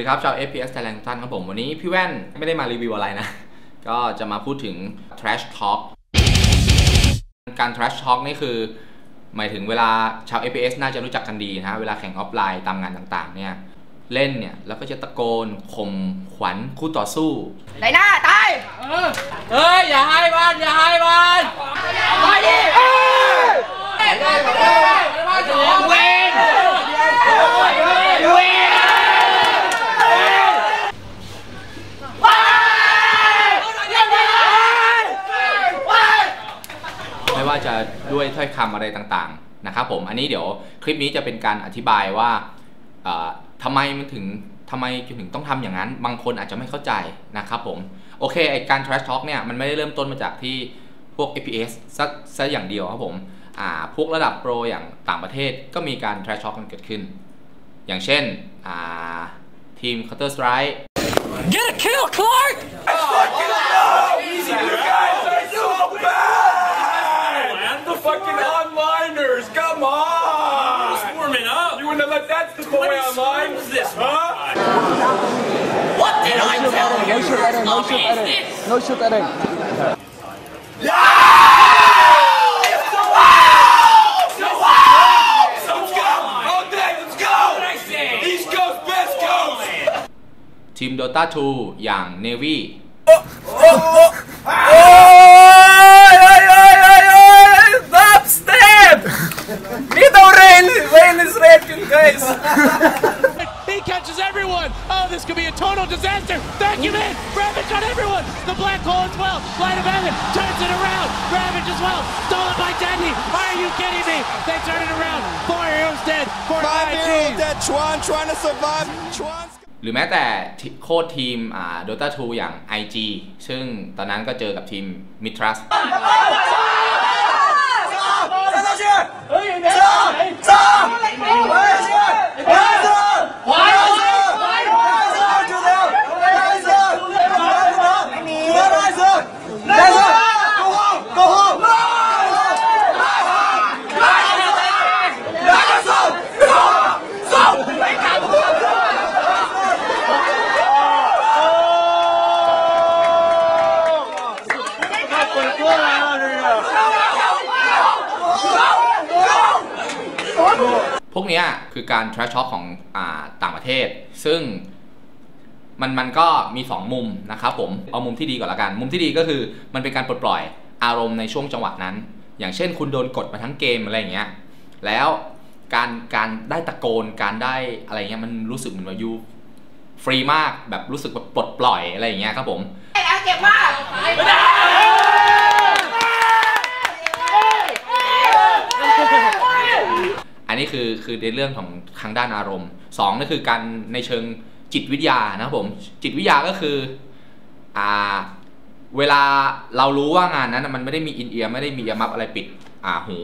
ดีครับ ชาว FPS Thailand ทุกท่านครับผม วันนี้พี่แว่นไม่ได้มารีวิวอะไรนะ ก็จะมาพูดถึง trash talk การ trash talk นี่คือ หมายถึงเวลาชาว FPS น่าจะรู้จักกันดีนะฮะเวลาแข่งออฟไลน์ตามงานต่างๆ เนี่ย เล่นเนี่ย แล้วก็จะตะโกนข่มขวัญคู่ต่อสู้ไหนหน้า ตายเฮ้ย อย่าให้มัน อย่าให้มันตายดิเวนไม่ว่าจะด้วย ถ้อยคำอะไรต่างๆนะครับผมอันนี้เดี๋ยวคลิปนี้จะเป็นการอธิบายว่าเอ่อทำไมมันถึงทำไมถึงต้องทำอย่างนั้น บางคนอาจจะไม่เข้าใจนะครับผมโอเคไอการ trash talk เนี่ยมันไม่ได้เริ่มต้นมาจากที่พวก FPS ซะซะอย่างเดียวครับผมอ่าพวกระดับโปรอย่างต่างประเทศก็มีการ trash talk กันเกิดขึ้น อย่างเช่นอ่าทีม Counter Strike Get a kill Clark What did I tell you? No shoot editing, no shoot editing, no shoot editing. Let's go! All day, let's go! East Coast, West Coast! ทีม Dota 2 อย่าง Navy Stop, step! Middle rain, rain is red, guys! He catches everyone. Oh, this could be a total disaster. Vacuum in. Ravage on everyone. The black hole as well. Light of heaven turns it around. Ravage as well. Stolen by Deadly. Are you kidding me? They turn it around. Four heroes dead. Four Five nine heroes teams. dead, Chuan trying to survive. Chuan's หรือแม้แต่ทีโค้ดทีมอ่า Dota 2 อย่าง IG ซึ่งตอนนั้นก็เจอกับทีม Mitras พ วกเนี้ยคือการ trash talk ของอ่าต่างประเทศ ซึ่งมันมันก็มี 2 มุมนะครับผม เอามุมที่ดีก่อนละกัน มุมที่ดีก็คือมันเป็นการปลดปล่อยอารมณ์ในช่วงจังหวะนั้น อย่างเช่นคุณโดนกดมาทั้งเกมอะไรอย่างเงี้ย แล้วการการได้ตะโกนการได้อะไรเงี้ยมันรู้สึกเหมือนว่ายูฟรีมากแบบรู้สึกแบบปลดปล่อยอะไรอย่างเงี้ยครับผม ไอ้แอลเจ็บมาก นนี้คือคือในเรื่องของทางด้านอารมณ์สองนั่นคือการในเชิงจิตวิทยานะครับผมจิตวิทยาก็คืออ่าเวลาเรารู้ว่างานนั้นนะมันไม่ได้มีอินเอียร์ไม่ได้มียามับอะไรปิดอ่าหู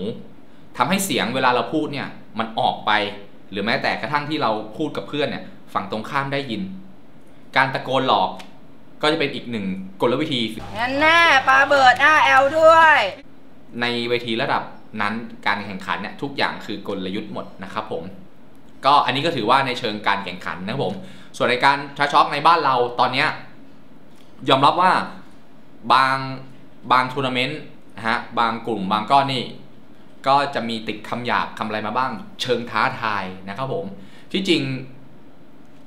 ทำให้เสียงเวลาเราพูดเนี่ยมันออกไป หรือแม้แต่กระทั่งที่เราพูดกับเพื่อนเนี่ยฝั่งตรงข้ามได้ยิน การตะโกนหลอกก็จะเป็นอีกหนึ่งกลวิธีงั้นแน่ปลาเบิดหน้าแอลด้วย ในเวทีระดับ นั้นการแข่งขันเนี่ยทุกอย่างคือกลยุทธ์หมดนะครับผมก็อันนี้ก็ถือว่าในเชิงการแข่งขันนะครับผม ส่วนในการทาช็อกในบ้านเราตอนนี้ยอมรับว่าบางบางทัวร์นาเมนต์นะฮะบางกลุ่มบางก้อนนี่ก็จะมีติดคำหยาบคำอะไรมาบ้าง เชิงท้าทายนะครับผม ที่จริง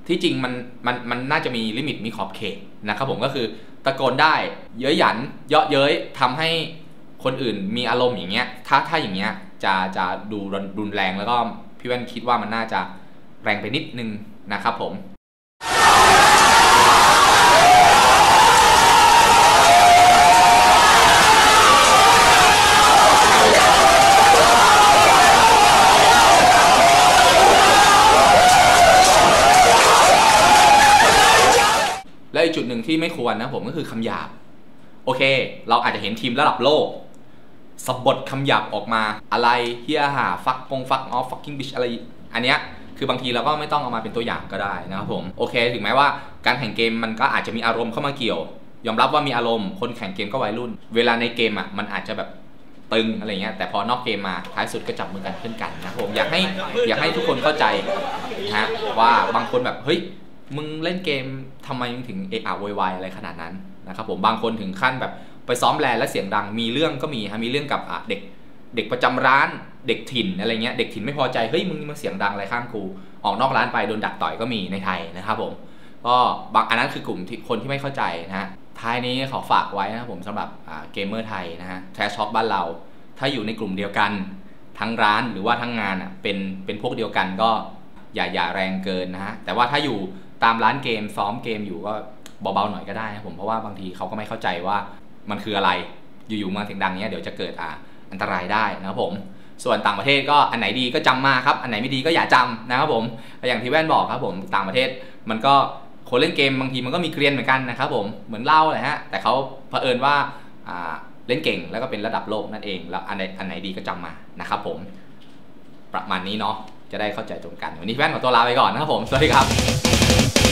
ที่จริงมันมันมันน่าจะมีลิมิตมีขอบเขตนะครับผมก็คือตะโกนได้เย้ยหยัน เยาะเย้ยทำให้ คนอื่นมีอารมณ์อย่างเงี้ยถ้าถ้าอย่างเงี้ยจะจะดูรุนแรงแล้วก็พี่แว่นคิดว่ามันน่าจะแรงไปนิดนึงนะครับผมและอีกจุดหนึ่งที่ไม่ควรนะผมก็คือคำหยาบ โอเค เราอาจจะเห็นทีมระดับโลก สะบดคำหยาบออกมาอะไรเฮียหาฟักปงฟักออฟฟักกิ้งบิชอะไรอันเนี้ยคือบางทีเราก็ไม่ต้องเอามาเป็นตัวอย่างก็ได้นะครับผมโอเค ถึงแม้ว่าการแข่งเกมมันก็อาจจะมีอารมณ์เข้ามาเกี่ยว ยอมรับว่ามีอารมณ์คนแข่งเกมก็วัยรุ่น เวลาในเกมอะมันอาจจะแบบตึงอะไรเงี้ยแต่พอนอกเกมมาท้ายสุดก็จับมือกันเพื่อนกันนะครับผมอยากให้อยากให้ทุกคนเข้าใจนะฮะว่าบางคนแบบเฮ้ยมึงเล่นเกมทำไมมึงถึงเอะอะโวยวายอะไรขนาดนั้น นะครับผมบางคนถึงขั้นแบบไปซ้อมแลนแล้วเสียงดังมีเรื่องก็มีฮะมีเรื่องกับเด็กเด็กประจำร้านเด็กถิ่นอะไรเงี้ยเด็กถิ่นไม่พอใจเฮ้ยมึงมาเสียงดังอะไรข้างกูออกนอกร้านไปโดนดักต่อยก็มีในไทยนะครับผมก็บางอันนั้นคือกลุ่มที่คนที่ไม่เข้าใจนะฮะท้ายนี้ขอฝากไว้นะครับผมสำหรับเกมเมอร์ไทยนะฮะแทชช็อปบ้านเรา ถ้าอยู่ในกลุ่มเดียวกันทั้งร้านหรือว่าทั้งงานอะเป็นเป็นพวกเดียวกันก็อย่าอย่าแรงเกินนะฮะแต่ว่าถ้าอยู่ตามร้านเกมซ้อมเกมอยู่ก็ เบาๆหน่อยก็ได้นะผมเพราะว่าบางทีเขาก็ไม่เข้าใจว่ามันคืออะไรอยู่ๆมาเสียงดังเนี้ยเดี๋ยวจะเกิดอ่าอันตรายได้นะครับผม ส่วนต่างประเทศก็อันไหนดีก็จำมาครับ อันไหนไม่ดีก็อย่าจำนะครับผมอย่างที่แว่นบอกครับผมต่างประเทศมันก็คนเล่นเกมบางทีมันก็มีเกรียนเหมือนกันนะครับผมเหมือนเล่าเลยฮะแต่เขาเผอิญว่าอ่าเล่นเก่งแล้วก็เป็นระดับโลกนั่นเอง แล้วอันไหนอันไหนดีก็จำมานะครับผมประมาณนี้เนาะจะได้เข้าใจตรงกัน วันนี้แว่นขอตัวลาไปก่อนนะครับผม สวัสดีครับ